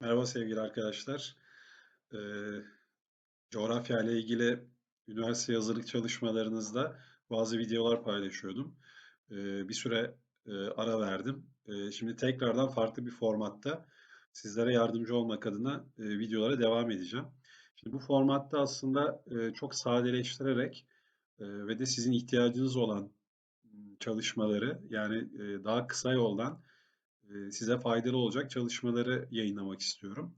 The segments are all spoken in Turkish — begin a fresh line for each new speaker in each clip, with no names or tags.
Merhaba sevgili arkadaşlar. Eee, coğrafya ile ilgili üniversite hazırlık çalışmalarınızda bazı videolar paylaşıyordum. Eee, bir süre eee, ara verdim. Eee, şimdi tekrardan farklı bir formatta sizlere yardımcı olmak adına eee, videolara devam edeceğim. Şimdi bu formatta aslında eee, çok sadeleştirerek eee, ve de sizin ihtiyacınız olan m, çalışmaları yani eee, daha kısa yoldan size faydalı olacak çalışmaları yayınlamak istiyorum.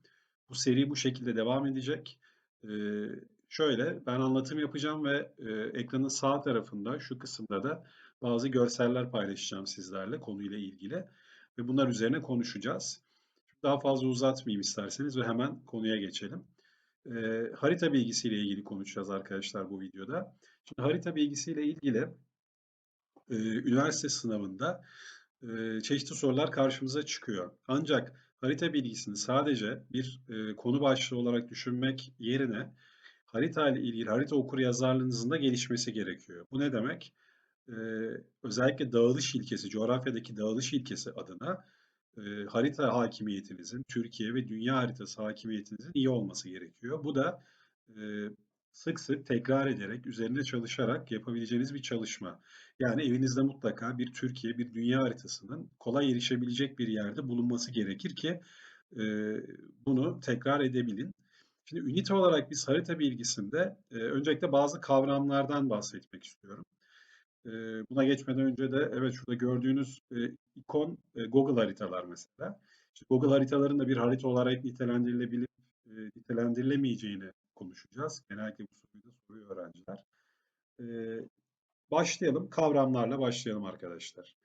Bu seri bu şekilde devam edecek. Eee, şöyle, ben anlatım yapacağım ve eee, ekranın sağ tarafında, şu kısımda da bazı görseller paylaşacağım sizlerle konuyla ilgili ve bunlar üzerine konuşacağız. Daha fazla uzatmayayım isterseniz ve hemen konuya geçelim. Eee, harita bilgisiyle ilgili konuşacağız arkadaşlar bu videoda. Şimdi harita bilgisiyle ilgili eee, üniversite sınavında çeşitli sorular karşımıza çıkıyor. Ancak harita bilgisini sadece bir eee, konu başlığı olarak düşünmek yerine harita ile ilgili harita okuryazarlığınızın da gelişmesi gerekiyor. Bu ne demek? Eee, özellikle dağılış ilkesi, coğrafyadaki dağılış ilkesi adına eee, harita hakimiyetinizin, Türkiye ve dünya haritası hakimiyetinizin iyi olması gerekiyor. Bu da eee, sık sık tekrar ederek, üzerine çalışarak yapabileceğiniz bir çalışma. Yani evinizde mutlaka bir Türkiye, bir dünya haritasının kolay erişebilecek bir yerde bulunması gerekir ki eee, bunu tekrar edebilin. Şimdi ünite olarak biz harita bilgisinde eee, öncelikle bazı kavramlardan bahsetmek istiyorum. Eee, buna geçmeden önce de evet şurada gördüğünüz eee, ikon eee, Google haritalar mesela. İşte Google haritaların da bir harita olarak nitelendirilebilip eee, nitelendirilemeyeceğini konuşacağız. Genellikle bu soruyu da soruyor öğrenciler. Eee, başlayalım. Kavramlarla başlayalım arkadaşlar.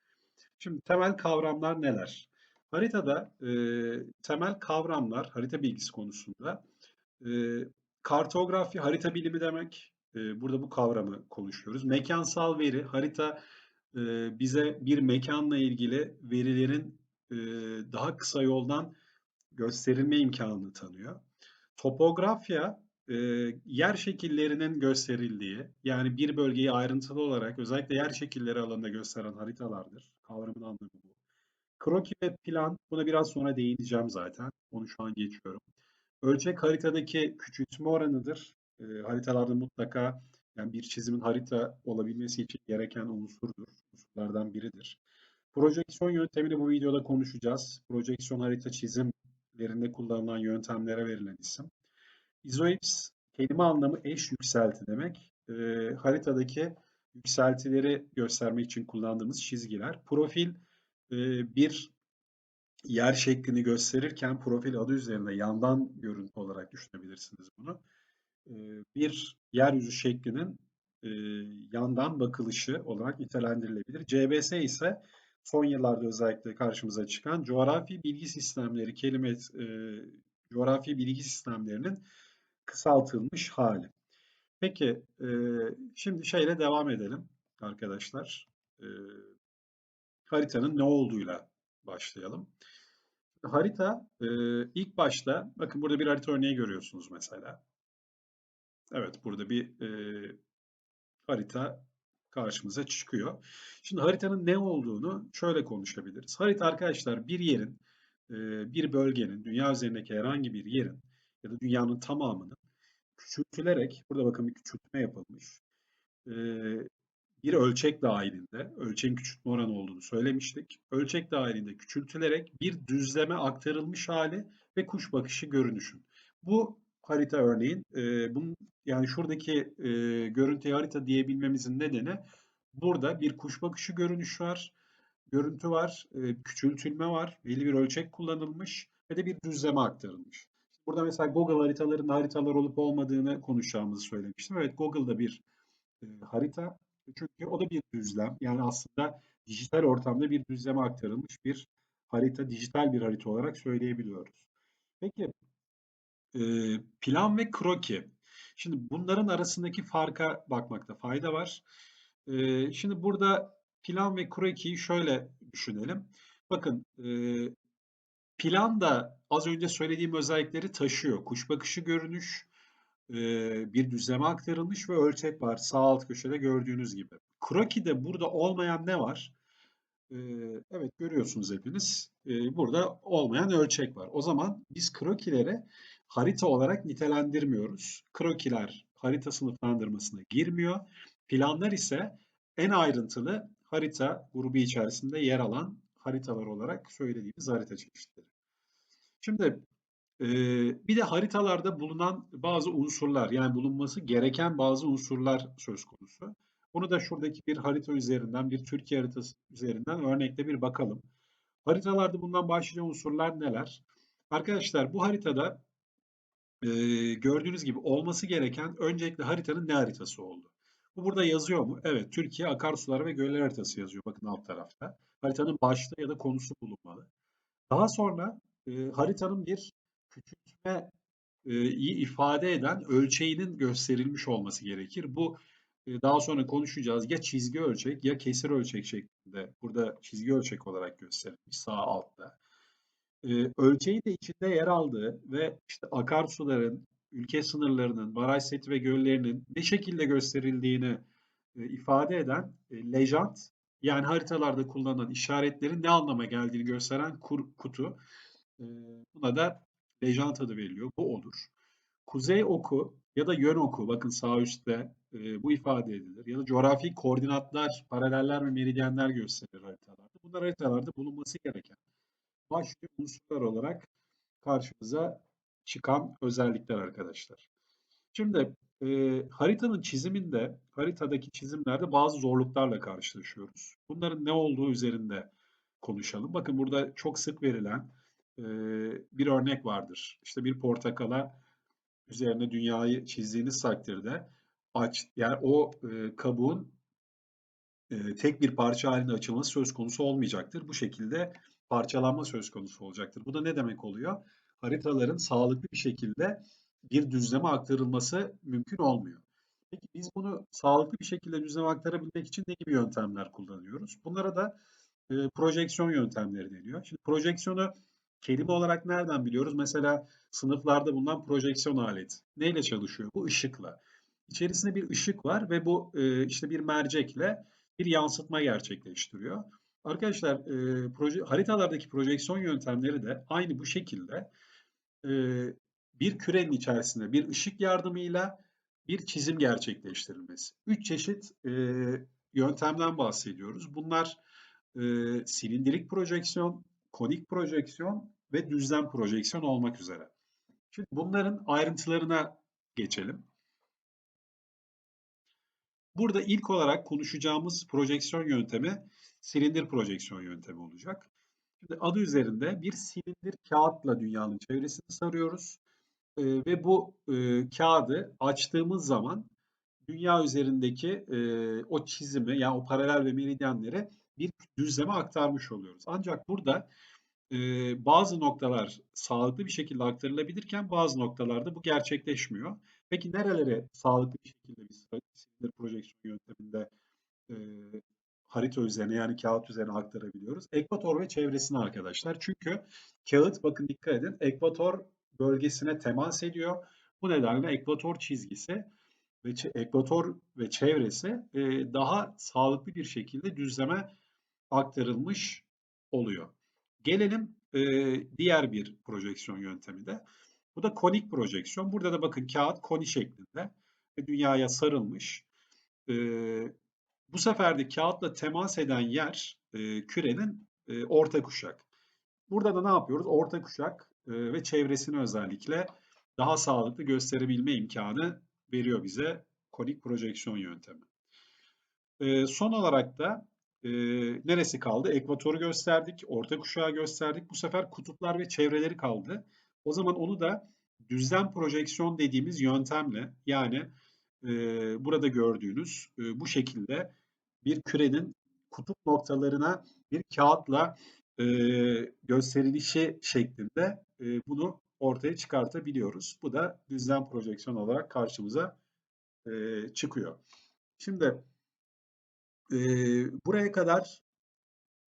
Şimdi temel kavramlar neler? Haritada eee, temel kavramlar harita bilgisi konusunda eee, kartografi harita bilimi demek. Eee, burada bu kavramı konuşuyoruz. Mekansal veri harita eee, bize bir mekanla ilgili verilerin eee, daha kısa yoldan gösterilme imkanını tanıyor. Topografya e, yer şekillerinin gösterildiği, yani bir bölgeyi ayrıntılı olarak özellikle yer şekilleri alanında gösteren haritalardır. Kavramın anlamı bu. Kroki ve plan, buna biraz sonra değineceğim zaten. Onu şu an geçiyorum. Ölçek haritadaki küçültme oranıdır. E, haritalarda mutlaka yani bir çizimin harita olabilmesi için gereken unsurdur. Unsurlardan biridir. Projeksiyon yöntemini bu videoda konuşacağız. Projeksiyon harita çizimlerinde kullanılan yöntemlere verilen isim. İzoips kelime anlamı eş yükselti demek. E, haritadaki yükseltileri göstermek için kullandığımız çizgiler. Profil e, bir yer şeklini gösterirken profil adı üzerinde yandan görüntü olarak düşünebilirsiniz bunu. E, bir yeryüzü şeklinin e, yandan bakılışı olarak nitelendirilebilir. CBS ise son yıllarda özellikle karşımıza çıkan coğrafi bilgi sistemleri kelime e, coğrafi bilgi sistemlerinin kısaltılmış hali. Peki e, şimdi şeyle devam edelim arkadaşlar. E, haritanın ne olduğuyla başlayalım. Harita e, ilk başta bakın burada bir harita örneği görüyorsunuz mesela. Evet burada bir e, harita karşımıza çıkıyor. Şimdi haritanın ne olduğunu şöyle konuşabiliriz. Harita arkadaşlar bir yerin, e, bir bölgenin, dünya üzerindeki herhangi bir yerin ya da dünyanın tamamının küçültülerek, burada bakın bir küçültme yapılmış. Bir ölçek dahilinde, ölçeğin küçültme oranı olduğunu söylemiştik. Ölçek dahilinde küçültülerek bir düzleme aktarılmış hali ve kuş bakışı görünüşün. Bu harita örneğin, bunun, yani şuradaki görüntüye harita diyebilmemizin nedeni burada bir kuş bakışı görünüş var, görüntü var, küçültülme var, belli bir ölçek kullanılmış ve de bir düzleme aktarılmış. Burada mesela Google haritalarında haritalar olup olmadığını konuşacağımızı söylemiştim. Evet Google'da bir e, harita çünkü o da bir düzlem. Yani aslında dijital ortamda bir düzleme aktarılmış bir harita, dijital bir harita olarak söyleyebiliyoruz. Peki e, plan ve kroki. Şimdi bunların arasındaki farka bakmakta fayda var. E, şimdi burada plan ve krokiyi şöyle düşünelim. Bakın e, plan da az önce söylediğim özellikleri taşıyor. Kuş bakışı görünüş, bir düzleme aktarılmış ve ölçek var sağ alt köşede gördüğünüz gibi. Kroki'de burada olmayan ne var? Ee, evet görüyorsunuz hepiniz. Ee, burada olmayan ölçek var. O zaman biz krokileri harita olarak nitelendirmiyoruz. Krokiler harita sınıflandırmasına girmiyor. Planlar ise en ayrıntılı harita grubu içerisinde yer alan haritalar olarak söylediğimiz harita çeşitleri. Şimdi e, bir de haritalarda bulunan bazı unsurlar yani bulunması gereken bazı unsurlar söz konusu. Bunu da şuradaki bir harita üzerinden, bir Türkiye haritası üzerinden örnekle bir bakalım. Haritalarda bulunan başlıca unsurlar neler? Arkadaşlar bu haritada e, gördüğünüz gibi olması gereken öncelikle haritanın ne haritası oldu? Bu burada yazıyor mu? Evet, Türkiye akarsuları ve göller haritası yazıyor. Bakın alt tarafta. Haritanın başlığı ya da konusu bulunmalı. Daha sonra e, haritanın bir küçültme e, ifade eden ölçeğinin gösterilmiş olması gerekir. Bu daha sonra konuşacağız. Ya çizgi ölçek ya kesir ölçek şeklinde. Burada çizgi ölçek olarak gösterilmiş sağ altta. Ölçeği de içinde yer aldığı ve işte akarsuların, ülke sınırlarının, baraj seti ve göllerinin ne şekilde gösterildiğini ifade eden e, lejant yani haritalarda kullanılan işaretlerin ne anlama geldiğini gösteren kutu. Buna da lejant adı veriliyor. Bu olur. Kuzey oku ya da yön oku bakın sağ üstte e, bu ifade edilir. Ya da coğrafi koordinatlar, paraleller ve meridyenler gösterir haritalarda. Bunlar haritalarda bulunması gereken başlıca unsurlar olarak karşımıza çıkan özellikler arkadaşlar. Şimdi e, haritanın çiziminde, haritadaki çizimlerde bazı zorluklarla karşılaşıyoruz. Bunların ne olduğu üzerinde konuşalım. Bakın burada çok sık verilen bir örnek vardır. İşte bir portakala üzerine dünyayı çizdiğiniz takdirde aç yani o kabuğun tek bir parça halinde açılması söz konusu olmayacaktır. Bu şekilde parçalanma söz konusu olacaktır. Bu da ne demek oluyor? Haritaların sağlıklı bir şekilde bir düzleme aktarılması mümkün olmuyor. Peki biz bunu sağlıklı bir şekilde düzleme aktarabilmek için ne gibi yöntemler kullanıyoruz? Bunlara da e, projeksiyon yöntemleri deniyor. Şimdi projeksiyonu kelime olarak nereden biliyoruz? Mesela sınıflarda bulunan projeksiyon aleti. Neyle çalışıyor? Bu ışıkla. İçerisinde bir ışık var ve bu e, işte bir mercekle bir yansıtma gerçekleştiriyor. Arkadaşlar e, proje, haritalardaki projeksiyon yöntemleri de aynı bu şekilde e, bir kürenin içerisinde bir ışık yardımıyla bir çizim gerçekleştirilmesi. Üç çeşit e, yöntemden bahsediyoruz. Bunlar e, silindirik projeksiyon, konik projeksiyon ve düzlem projeksiyon olmak üzere. Şimdi bunların ayrıntılarına geçelim. Burada ilk olarak konuşacağımız projeksiyon yöntemi silindir projeksiyon yöntemi olacak. Şimdi adı üzerinde bir silindir kağıtla dünyanın çevresini sarıyoruz. E, ve bu e, kağıdı açtığımız zaman dünya üzerindeki e, o çizimi yani o paralel ve meridyenleri bir düzleme aktarmış oluyoruz. Ancak burada e, bazı noktalar sağlıklı bir şekilde aktarılabilirken bazı noktalarda bu gerçekleşmiyor. Peki nerelere sağlıklı bir şekilde bir silindir projeksiyon yönteminde e, harita üzerine yani kağıt üzerine aktarabiliyoruz? Ekvator ve çevresine arkadaşlar. Çünkü kağıt bakın dikkat edin ekvator bölgesine temas ediyor. Bu nedenle ekvator çizgisi ve ekvator ve çevresi e, daha sağlıklı bir şekilde düzleme aktarılmış oluyor. Gelelim e, diğer bir projeksiyon yöntemi de. Bu da konik projeksiyon. Burada da bakın kağıt koni şeklinde dünyaya sarılmış. E, bu sefer de kağıtla temas eden yer e, kürenin e, orta kuşak. Burada da ne yapıyoruz? Orta kuşak e, ve çevresini özellikle daha sağlıklı gösterebilme imkanı veriyor bize konik projeksiyon yöntemi. E, son olarak da e, neresi kaldı? Ekvatoru gösterdik, orta kuşağı gösterdik. Bu sefer kutuplar ve çevreleri kaldı. O zaman onu da düzlem projeksiyon dediğimiz yöntemle yani e, burada gördüğünüz e, bu şekilde bir kürenin kutup noktalarına bir kağıtla e, gösterilişi şeklinde e, bunu ortaya çıkartabiliyoruz. Bu da düzlem projeksiyon olarak karşımıza e, çıkıyor. Şimdi buraya kadar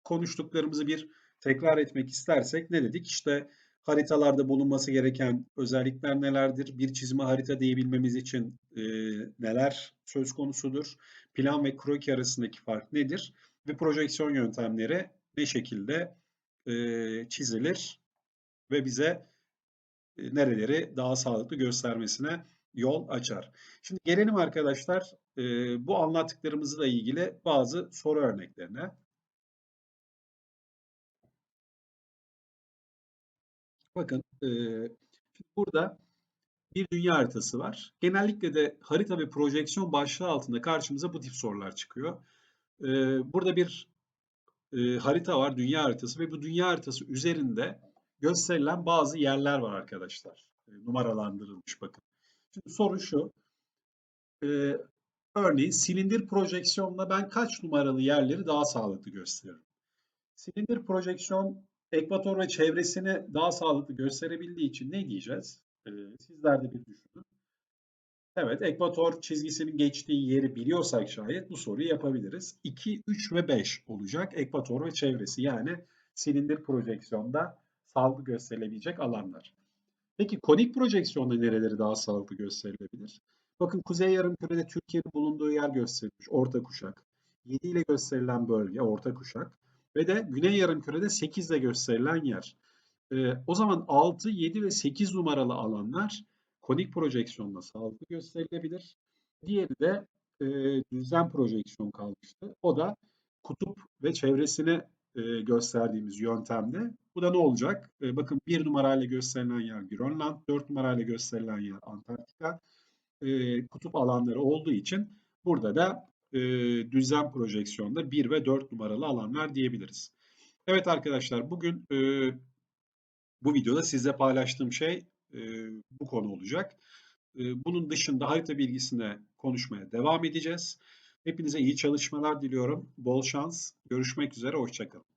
konuştuklarımızı bir tekrar etmek istersek ne dedik? İşte haritalarda bulunması gereken özellikler nelerdir? Bir çizme harita diyebilmemiz için e, neler söz konusudur? Plan ve kroki arasındaki fark nedir? ve projeksiyon yöntemleri ne şekilde e, çizilir ve bize nereleri daha sağlıklı göstermesine yol açar. Şimdi gelelim arkadaşlar e, bu anlattıklarımızla ilgili bazı soru örneklerine. Bakın e, burada bir dünya haritası var. Genellikle de harita ve projeksiyon başlığı altında karşımıza bu tip sorular çıkıyor. E, burada bir e, harita var, dünya haritası ve bu dünya haritası üzerinde gösterilen bazı yerler var arkadaşlar. E, numaralandırılmış bakın. Şimdi soru şu. E, örneğin silindir projeksiyonla ben kaç numaralı yerleri daha sağlıklı gösteririm? Silindir projeksiyon ekvator ve çevresini daha sağlıklı gösterebildiği için ne diyeceğiz? Ee, sizler de bir düşünün. Evet, ekvator çizgisinin geçtiği yeri biliyorsak şayet bu soruyu yapabiliriz. 2, 3 ve 5 olacak ekvator ve çevresi. Yani silindir projeksiyonda sağlıklı gösterilebilecek alanlar. Peki konik projeksiyonda nereleri daha sağlıklı gösterilebilir? Bakın kuzey yarımkürede Türkiye'nin bulunduğu yer gösterilmiş. Orta kuşak. 7 ile gösterilen bölge orta kuşak. Ve de güney yarımkürede 8 ile gösterilen yer. Ee, o zaman 6, 7 ve 8 numaralı alanlar konik projeksiyonla sağlıklı gösterilebilir. Diğeri de e, düzlem projeksiyon kalmıştı. O da kutup ve çevresini e, gösterdiğimiz yöntemde. Bu da ne olacak? E, bakın bir numarayla gösterilen yer Grönland, dört numarayla gösterilen yer Antarktika. E, kutup alanları olduğu için burada da e, düzlem projeksiyonda 1 ve 4 numaralı alanlar diyebiliriz. Evet arkadaşlar bugün bu videoda sizle paylaştığım şey bu konu olacak. Bunun dışında harita bilgisine konuşmaya devam edeceğiz. Hepinize iyi çalışmalar diliyorum. Bol şans. Görüşmek üzere. Hoşçakalın.